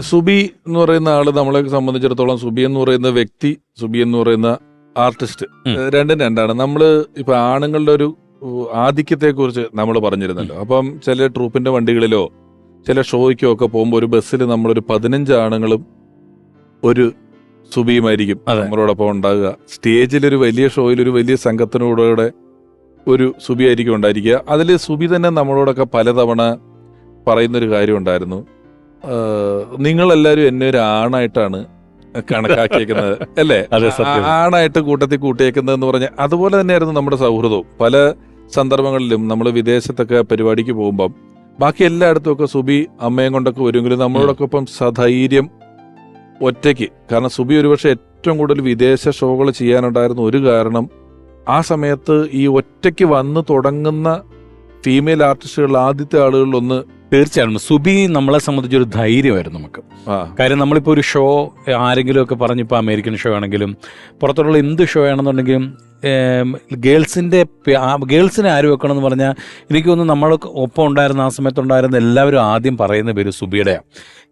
സുബി എന്ന് പറയുന്ന ആൾ നമ്മളെ സംബന്ധിച്ചിടത്തോളം സുബി എന്ന് പറയുന്ന വ്യക്തി സുബി എന്ന് പറയുന്ന ആർട്ടിസ്റ്റ്. രണ്ടും രണ്ടാണ്. നമ്മൾ ഇപ്പൊ ആണുങ്ങളുടെ ഒരു ആധിക്യത്തെ കുറിച്ച് നമ്മൾ പറഞ്ഞിരുന്നല്ലോ അപ്പം ചില ട്രൂപ്പിന്റെ വണ്ടികളിലോ ചില ഷോയ്ക്കോ ഒക്കെ പോകുമ്പോൾ ഒരു ബസ്സിൽ നമ്മളൊരു പതിനഞ്ച് ആണുങ്ങളും ഒരു സുബിയുമായിരിക്കും. നമ്മളോടൊപ്പം ഉണ്ടാകുക സ്റ്റേജിൽ ഒരു വലിയ ഷോയിൽ ഒരു വലിയ സംഘത്തിനോടെ ഒരു സുബി ആയിരിക്കും ഉണ്ടായിരിക്കുക. അതിൽ സുബി തന്നെ നമ്മളോടൊക്കെ പലതവണ പറയുന്നൊരു കാര്യം ഉണ്ടായിരുന്നു നിങ്ങളെല്ലാവരും എന്നെ ഒരു ആണായിട്ടാണ് കണക്കാക്കിയേക്കുന്നത്. അല്ലേ? ആണായിട്ട് കൂട്ടത്തിൽ കൂട്ടിയേക്കുന്നതെന്ന് പറഞ്ഞ അതുപോലെ തന്നെയായിരുന്നു നമ്മുടെ സൗഹൃദവും. പല സന്ദർഭങ്ങളിലും നമ്മൾ വിദേശത്തൊക്കെ പരിപാടിക്ക് പോകുമ്പം ബാക്കി എല്ലായിടത്തും ഒക്കെ സുബി അമ്മയും കൊണ്ടൊക്കെ വരുമെങ്കിലും നമ്മളോടൊക്കെ ഒപ്പം സധൈര്യം ഒറ്റയ്ക്ക്. കാരണം സുബി ഒരുപക്ഷെ ഏറ്റവും കൂടുതൽ വിദേശ ഷോകൾ ചെയ്യാനുണ്ടായിരുന്ന ഒരു കാരണം ആ സമയത്ത് ഈ ഒറ്റയ്ക്ക് വന്ന് തുടങ്ങുന്ന ഫീമെയിൽ ആർട്ടിസ്റ്റുകൾ ആദ്യത്തെ ആളുകളിൽ ഒന്ന് തീർച്ചയായും സുബി നമ്മളെ സംബന്ധിച്ച് ഒരു ധൈര്യമായിരുന്നു നമുക്ക്. കാര്യം നമ്മളിപ്പോൾ ഒരു ഷോ ആരെങ്കിലും ഒക്കെ പറഞ്ഞിപ്പോൾ അമേരിക്കൻ ഷോ ആണെങ്കിലും പുറത്തുള്ള എന്ത് ഷോ ആണെന്നുണ്ടെങ്കിലും ഗേൾസിന്റെ ഗേൾസിനെ ആര് വെക്കണം എന്ന് പറഞ്ഞാൽ എനിക്ക് തോന്നുന്നു നമ്മൾ ഒപ്പം ഉണ്ടായിരുന്ന ആ സമയത്തുണ്ടായിരുന്ന എല്ലാവരും ആദ്യം പറയുന്ന പേര് സുബിയുടെയാണ്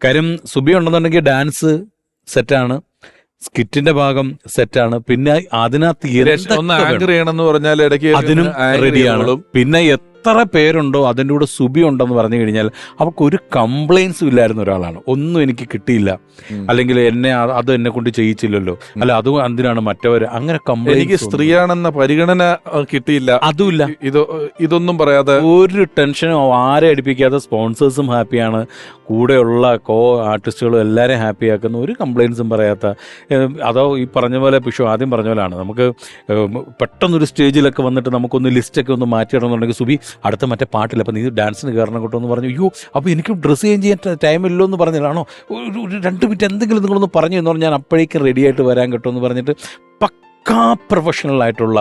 കാര്യം സുബി ഉണ്ടെന്നുണ്ടെങ്കിൽ ഡാൻസ് സെറ്റാണ് സ്കിറ്റിന്റെ ഭാഗം സെറ്റാണ് പിന്നെ അതിനകത്ത് ഒന്ന്? ചെയ്യണം എന്ന് പറഞ്ഞാൽ ഇടയ്ക്ക് അതിനും റെഡിയാണ് പിന്നെ എത്ര പേരുണ്ടോ അതിന്റെ കൂടെ സുബി ഉണ്ടെന്ന് പറഞ്ഞു കഴിഞ്ഞാൽ അവർക്ക് ഒരു കംപ്ലൈൻസും ഇല്ലായിരുന്ന ഒരാളാണ്. ഒന്നും എനിക്ക് കിട്ടിയില്ല. അല്ലെങ്കിൽ എന്നെ അത് എന്നെ കൊണ്ട് ചെയ്യിച്ചില്ലല്ലോ. അല്ല അത് എന്തിനാണ് മറ്റവർ അങ്ങനെ എനിക്ക് സ്ത്രീയാണെന്ന പരിഗണന കിട്ടിയില്ല. അതുമില്ല. ഇത് ഇതൊന്നും പറയാതെ. ഒരു ടെൻഷനും ആരെ അടിപ്പിക്കാതെ സ്പോൺസേഴ്സും ഹാപ്പിയാണ്. കൂടെയുള്ള കോ ആർട്ടിസ്റ്റുകളും എല്ലാവരെയും ഹാപ്പി ആക്കുന്ന ഒരു കംപ്ലൈൻസും പറയാത്ത അതോ ഈ പറഞ്ഞ പോലെ പിഷു ആദ്യം പറഞ്ഞ പോലെയാണ് നമുക്ക് പെട്ടെന്നൊരു സ്റ്റേജിലൊക്കെ വന്നിട്ട് നമുക്കൊന്ന് ലിസ്റ്റൊക്കെ ഒന്ന് മാറ്റിയിടണമെന്നുണ്ടെങ്കിൽ സുബി അടുത്ത മറ്റേ പാട്ടില്ല അപ്പം നീ ഡാൻസിന് കയറണം കേട്ടോ എന്ന് പറഞ്ഞു. അയ്യോ അപ്പോൾ എനിക്ക് ഡ്രസ്സ് ചേഞ്ച് ചെയ്യാൻ ടൈമില്ലോ എന്ന് പറഞ്ഞാണോ ഒരു ഒരു രണ്ട് മിനിറ്റ് എന്തെങ്കിലും നിങ്ങളൊന്ന് പറഞ്ഞു എന്ന് പറഞ്ഞാൽ ഞാൻ അപ്പോഴേക്കും റെഡി ആയിട്ട് വരാൻ കേട്ടോ എന്ന് പറഞ്ഞിട്ട് പക്കാ പ്രൊഫഷണൽ ആയിട്ടുള്ള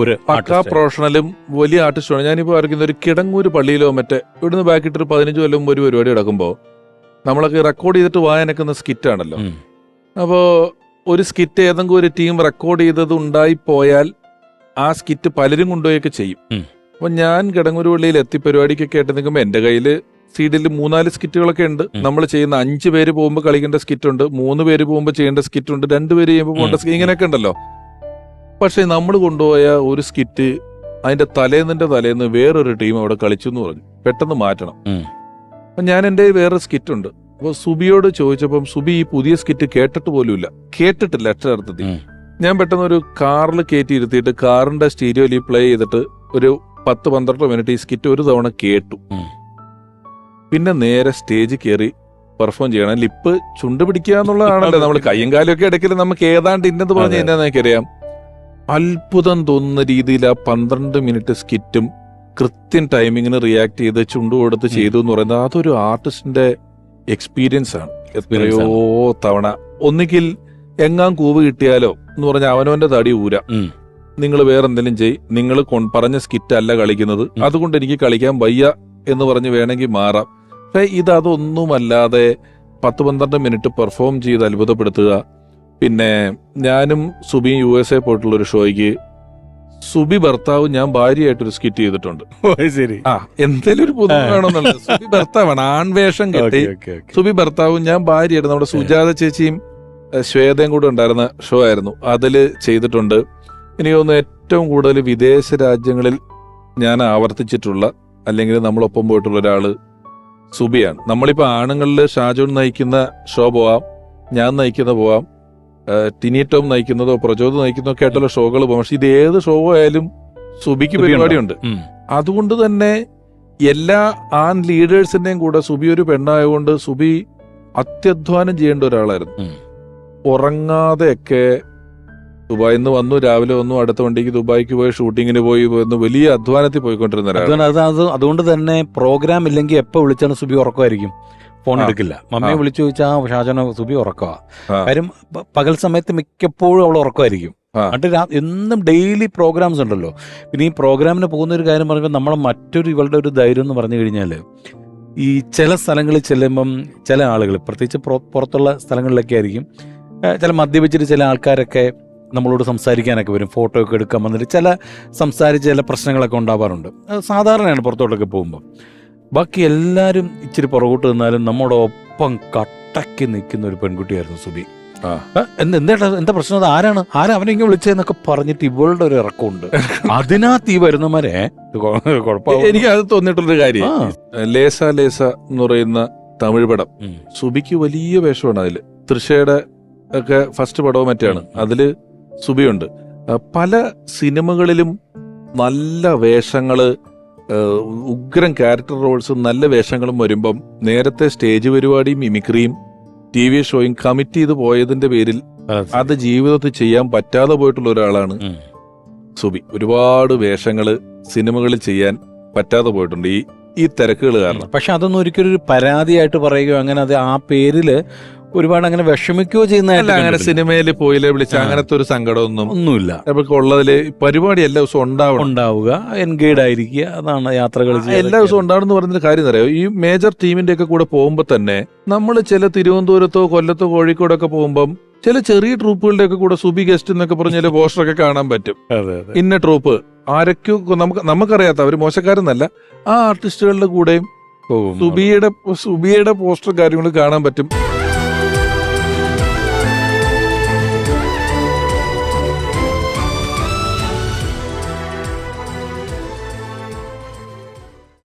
ഒരു പക്കാ പ്രൊഫഷണലും വലിയ ആർട്ടിസ്റ്റുമാണ് ഞാനിപ്പോൾ വരയ്ക്കുന്ന ഒരു കിടങ്ങൂര് പള്ളിയിലോ മറ്റേ ഇവിടുന്ന് ബാക്കിട്ട് ഒരു പതിനഞ്ച് കൊല്ലം ഒരു പരിപാടി നടക്കുമ്പോൾ നമ്മളൊക്കെ റെക്കോർഡ് ചെയ്തിട്ട് വായനക്കുന്ന സ്കിറ്റ് ആണല്ലോ. അപ്പോൾ ഒരു സ്കിറ്റ് ഏതെങ്കിലും ഒരു ടീം റെക്കോർഡ് ചെയ്തത് ഉണ്ടായി പോയാൽ ആ സ്കിറ്റ് പലരും കൊണ്ടുപോയൊക്കെ ചെയ്യും. അപ്പൊ ഞാൻ കിടങ്ങൂർ പള്ളിയിൽ എത്തി പരിപാടിക്കൊക്കെ ആയിട്ട് നിൽക്കുമ്പോൾ എന്റെ കയ്യിൽ സീഡിൽ മൂന്നാൽ സ്കിറ്റുകളൊക്കെ ഉണ്ട്. നമ്മൾ ചെയ്യുന്ന അഞ്ച് പേര് പോകുമ്പോൾ കളിക്കേണ്ട സ്കിറ്റ് ഉണ്ട്. മൂന്ന് പേര് പോകുമ്പോൾ ചെയ്യേണ്ട സ്കിറ്റ് ഉണ്ട്. രണ്ട് പേര് ചെയ്യുമ്പോൾ പോകേണ്ട സ്കിറ്റ് ഇങ്ങനെയൊക്കെ ഉണ്ടല്ലോ. പക്ഷെ നമ്മൾ കൊണ്ടുപോയ ഒരു സ്കിറ്റ് അതിന്റെ തലേന്നിന്റെ തലേന്ന് വേറൊരു ടീം അവിടെ കളിച്ചു എന്ന് പറഞ്ഞു. പെട്ടെന്ന് മാറ്റണം. അപ്പൊ ഞാൻ എന്റെ വേറെ സ്കിറ്റ് ഉണ്ട്. അപ്പൊ സുബിയോട് ചോദിച്ചപ്പം സുബി ഈ പുതിയ സ്കിറ്റ് കേട്ടിട്ട് പോലുമില്ല. കേട്ടിട്ടില്ല അക്ഷരാർത്ഥത്തിൽ. ഞാൻ പെട്ടെന്ന് ഒരു കാറിൽ കയറ്റി ഇരുത്തിയിട്ട് കാറിന്റെ സ്റ്റീരിയോയിൽ പ്ലേ ചെയ്തിട്ട് ഒരു പത്ത് പന്ത്രണ്ട് മിനിറ്റ് ഈ സ്കിറ്റ് ഒരു തവണ കേട്ടു. പിന്നെ നേരെ സ്റ്റേജ് കയറി പെർഫോം ചെയ്യണം. ലിപ്പ് ചുണ്ട് പിടിക്കുക എന്നുള്ളതാണല്ലോ. നമ്മൾ കയ്യും കാലൊക്കെ ഒക്കെ ഇടയ്ക്കിൽ നമുക്ക് ഏതാണ്ട് ഇന്നത് പറഞ്ഞ് കഴിഞ്ഞാൽ എന്നാന്ന് എനിക്കറിയാം. അത്ഭുതം തോന്നുന്ന രീതിയിൽ ആ പന്ത്രണ്ട് മിനിറ്റ് സ്കിറ്റും കൃത്യം ടൈമിങ്ങിന് റിയാക്ട് ചെയ്ത് ചുണ്ടു കൊടുത്ത് ചെയ്തു എന്ന് പറയുന്നത് അതൊരു ആർട്ടിസ്റ്റിന്റെ എക്സ്പീരിയൻസ് ആണ്. എത്രയോ തവണ. ഒന്നിക്കിൽ എങ്ങാൻ കൂവ് കിട്ടിയാലോ എന്ന് പറഞ്ഞാൽ അവനവന്റെ തടി ഊര. നിങ്ങൾ വേറെ എന്തെങ്കിലും ചെയ്. നിങ്ങൾ പറഞ്ഞ സ്കിറ്റ് അല്ല കളിക്കുന്നത്. അതുകൊണ്ട് എനിക്ക് കളിക്കാൻ വയ്യ എന്ന് പറഞ്ഞ് വേണമെങ്കിൽ മാറാം. പക്ഷേ ഇത് അതൊന്നുമല്ലാതെ പത്ത് പന്ത്രണ്ട് മിനിറ്റ് പെർഫോം ചെയ്ത് അത്ഭുതപ്പെടുത്തുക. പിന്നെ ഞാനും സുബി യു എസ് എ പോയിട്ടുള്ള ഒരു ഷോയ്ക്ക് സുബി ഭർത്താവ് ഞാൻ ഭാര്യയായിട്ടൊരു സ്കിറ്റ് ചെയ്തിട്ടുണ്ട്. ശരി. ആ എന്തേലും ഒരു സുബി ഭർത്താവാണ് ആൺവേഷം കെട്ടി. സുബി ഭർത്താവും ഞാൻ ഭാര്യയായിട്ട് നമ്മുടെ സുജാത ചേച്ചിയും ശ്വേതയും കൂടെ ഉണ്ടായിരുന്ന ഷോ ആയിരുന്നു. അതിൽ ചെയ്തിട്ടുണ്ട്. എനിക്ക് തോന്നുന്നു ഏറ്റവും കൂടുതൽ വിദേശ രാജ്യങ്ങളിൽ ഞാൻ ആവർത്തിച്ചിട്ടുള്ള അല്ലെങ്കിൽ നമ്മളൊപ്പം പോയിട്ടുള്ള ഒരാൾ സുബിയാണ്. നമ്മളിപ്പോൾ ആണുങ്ങളിൽ ഷാജോൺ നയിക്കുന്ന ഷോ പോവാം ഞാൻ നയിക്കുന്ന പോവാം ടിനി ടോം നയിക്കുന്നതോ പ്രചോദ് നയിക്കുന്നതോ ഒക്കെ ആയിട്ടുള്ള ഷോകൾ പോകാം പക്ഷെ ഇത് ഏത് ഷോ ആയാലും സുബിക്ക് സുബി പരിപാടിയുണ്ട്. അതുകൊണ്ട് തന്നെ എല്ലാ ആൺ ലീഡേഴ്സിന്റെയും കൂടെ സുബി ഒരു പെണ്ണായതുകൊണ്ട് സുബി അത്യധ്വാനം ചെയ്യേണ്ട ഒരാളായിരുന്നു. ഉറങ്ങാതെയൊക്കെ ദുബായിൽ നിന്ന് വന്നു രാവിലെ വന്നു അടുത്ത വണ്ടിക്ക് ദുബായിക്ക് പോയി ഷൂട്ടിങ്ങിന് പോയി വന്നു വലിയ അധ്വാനത്തിൽ പോയിക്കൊണ്ടിരുന്ന അതുകൊണ്ട് അത് അത് അതുകൊണ്ട് തന്നെ പ്രോഗ്രാം ഇല്ലെങ്കിൽ എപ്പോൾ വിളിച്ചാലും സുബി ഉറക്കമായിരിക്കും. ഫോൺ എടുക്കില്ല. മമ്മിയെ വിളിച്ചു ചോദിച്ചാൽ ഷാജന സുബി ഉറക്കുക ആ. കാര്യം പകൽ സമയത്ത് മിക്കപ്പോഴും അവൾ ഉറക്കമായിരിക്കും. എന്നിട്ട് എന്നും ഡെയിലി പ്രോഗ്രാംസ് ഉണ്ടല്ലോ. പിന്നെ ഈ പ്രോഗ്രാമിന് പോകുന്ന ഒരു കാര്യം പറയുമ്പോൾ നമ്മളെ മറ്റൊരു ഇവളുടെ ഒരു ധൈര്യം എന്ന് പറഞ്ഞു കഴിഞ്ഞാൽ ഈ ചില സ്ഥലങ്ങളിൽ ചെല്ലുമ്പം ചില ആളുകൾ പ്രത്യേകിച്ച് പുറ- പുറത്തുള്ള സ്ഥലങ്ങളിലൊക്കെ ആയിരിക്കും ചില മദ്യപിച്ചിട്ട് ചില ആൾക്കാരൊക്കെ നമ്മളോട് സംസാരിക്കാനൊക്കെ വരും ഫോട്ടോ ഒക്കെ എടുക്കാൻ വന്നിട്ട് ചില സംസാരിച്ച് ചില പ്രശ്നങ്ങളൊക്കെ ഉണ്ടാവാറുണ്ട്. അത് സാധാരണയാണ് പുറത്തോട്ടൊക്കെ പോകുമ്പോൾ ബാക്കി എല്ലാവരും ഇച്ചിരി പുറകോട്ട് നിന്നാലും നമ്മുടെ ഒപ്പം കട്ടയ്ക്ക് നിൽക്കുന്ന ഒരു പെൺകുട്ടിയായിരുന്നു സുബി. ആ, എന്താ എന്താ പ്രശ്നം? അത് ആരാണ്? ആരാ അവനെ ഇങ്ങനെ വിളിച്ചതെന്നൊക്കെ പറഞ്ഞിട്ട് ഇവളുടെ ഒരു ഇറക്കമുണ്ട്. അതിനകത്ത് ഈ വരുന്നവരെ എനിക്ക് അത് തോന്നിയിട്ടുള്ളൊരു കാര്യം. ലേസ ലേസ എന്ന് പറയുന്ന തമിഴ് പടം. സുബിക്ക് വലിയ വേഷമാണ് അതിൽ. തൃശയുടെ ഒക്കെ ഫസ്റ്റ് പടവും മറ്റാണ് അതിൽ സുബിയുണ്ട്. പല സിനിമകളിലും നല്ല വേഷങ്ങൾ ഉഗ്രം ക്യാരക്ടർ റോൾസും നല്ല വേഷങ്ങളും വരുമ്പം നേരത്തെ സ്റ്റേജ് പരിപാടിയും മിമിക്രിയും ടി വി ഷോയും കമ്മിറ്റ് ചെയ്ത് പോയതിന്റെ പേരിൽ അത്. ജീവിതത്തിൽ ചെയ്യാൻ പറ്റാതെ പോയിട്ടുള്ള ഒരാളാണ് സുബി. ഒരുപാട് വേഷങ്ങൾ സിനിമകളിൽ ചെയ്യാൻ പറ്റാതെ പോയിട്ടുണ്ട്. ഈ ഈ തിരക്കുകൾ കാരണം. പക്ഷെ അതൊന്നും ഒരിക്കലും ഒരു പരാതിയായിട്ട് പറയുകയോ അങ്ങനെ അത് ആ പേരിൽ ഒരുപാട് അങ്ങനെ വിഷമിക്കുകയോ അല്ല ചെയ്യുന്നതായിട്ട് അങ്ങനെ. സിനിമയിൽ പോയില്ലേ വിളിച്ച അങ്ങനത്തെ ഒരു സങ്കടമൊന്നും ഒന്നുമില്ല. നമുക്ക് ഉള്ളതിൽ പരിപാടി എല്ലാ ദിവസവും ഉണ്ടാവണം. ഉണ്ടാവുക എൻഗേഡ് ആയിരിക്കുക അതാണ് യാത്രകൾ ആ, എല്ലാ ദിവസവും ഉണ്ടാവണം എന്ന് പറയുന്ന കാര്യം അറിയാം? ഈ മേജർ ടീമിന്റെ ഒക്കെ കൂടെ പോകുമ്പോ തന്നെ നമ്മൾ ചില തിരുവനന്തപുരത്തോ കൊല്ലത്തോ കോഴിക്കോടോ ഒക്കെ പോകുമ്പം ചില ചെറിയ ട്രൂപ്പുകളുടെ ഒക്കെ കൂടെ സുബി ഗസ്റ്റ് എന്നൊക്കെ പറഞ്ഞ ചില പോസ്റ്ററൊക്കെ കാണാൻ പറ്റും. അതെ അതെ ഇന്ന ട്രൂപ്പ് ആരൊക്കെയോ നമുക്ക് നമുക്കറിയാത്ത അവർ മോശക്കാരെന്നല്ല. ആ ആർട്ടിസ്റ്റുകളുടെ കൂടെയും പോകും സുബിയുടെ സുബിയുടെ പോസ്റ്റർ കാര്യങ്ങൾ കാണാൻ പറ്റും.